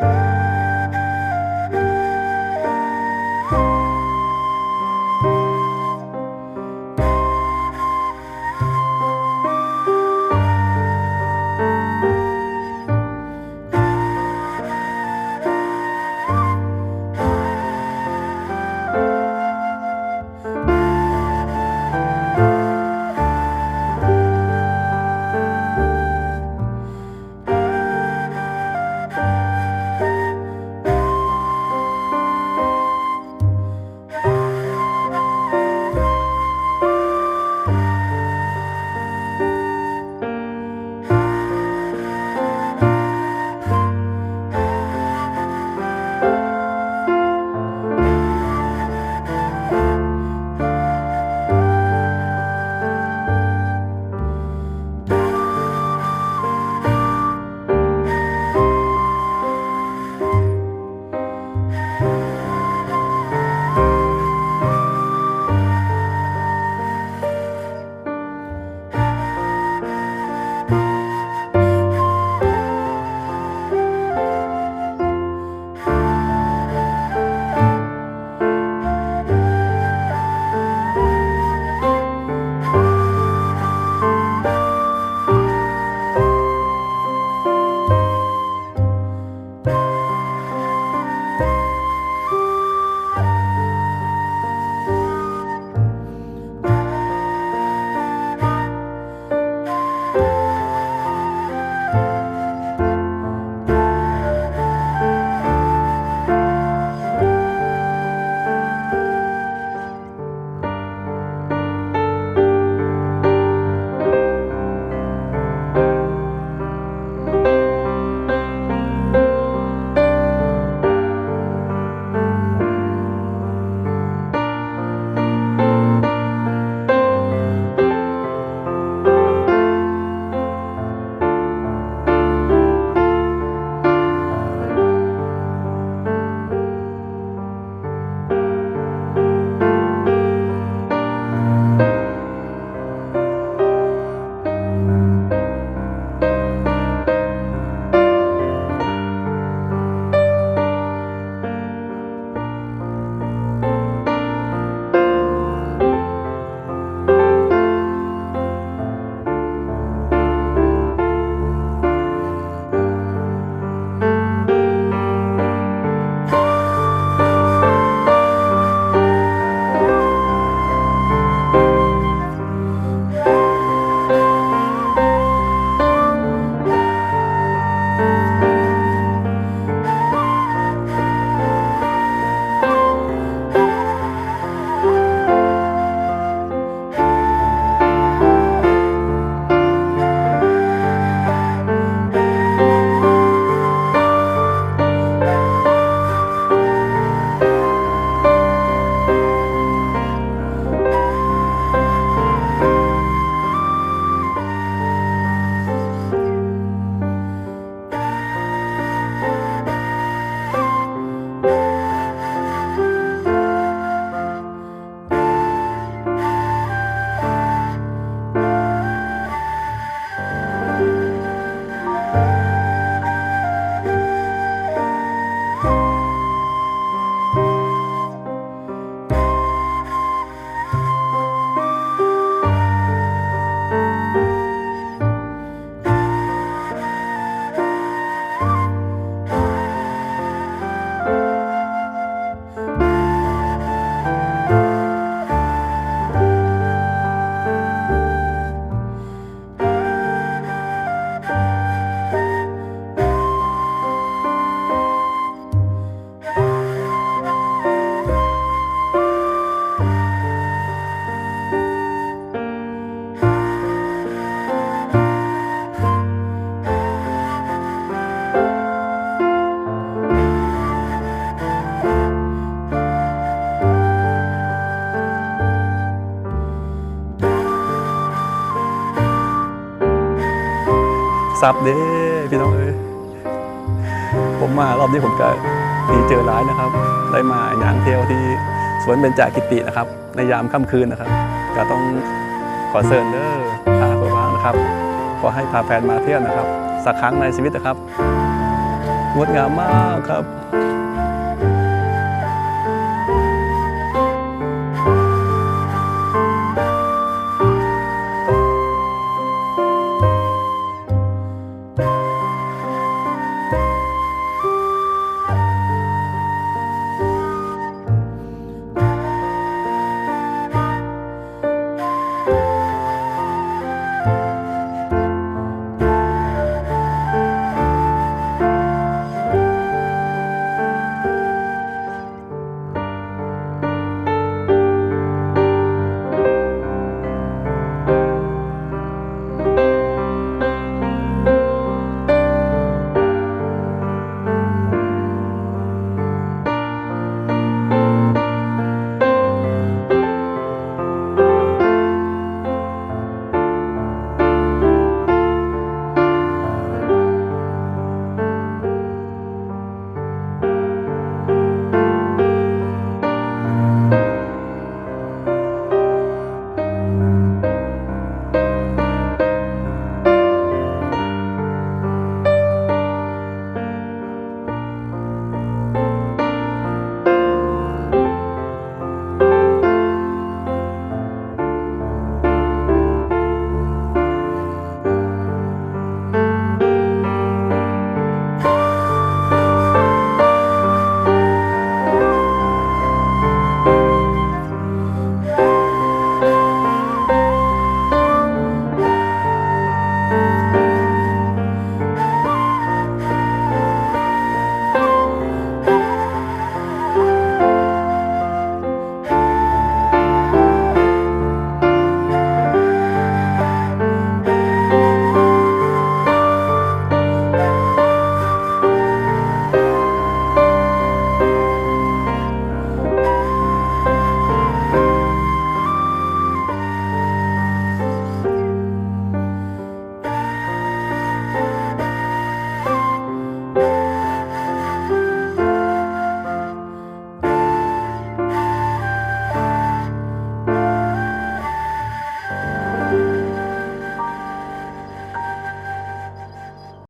Bye. ซับเด้พี่น้องเอ้ยผมมารอบนี้ผมก็ดีเจอร้ายนะครับ ได้มาอย่างเที่ยวที่สวนเบญจกิตินะครับ ในยามค่ำคืนนะครับ ก็ต้องขอเชิญเด้อพาเพื่อว่างนะครับ ขอให้พาแฟนมาเที่ยวนะครับ สักครั้งในชีวิตนะครับงดงามมากครับ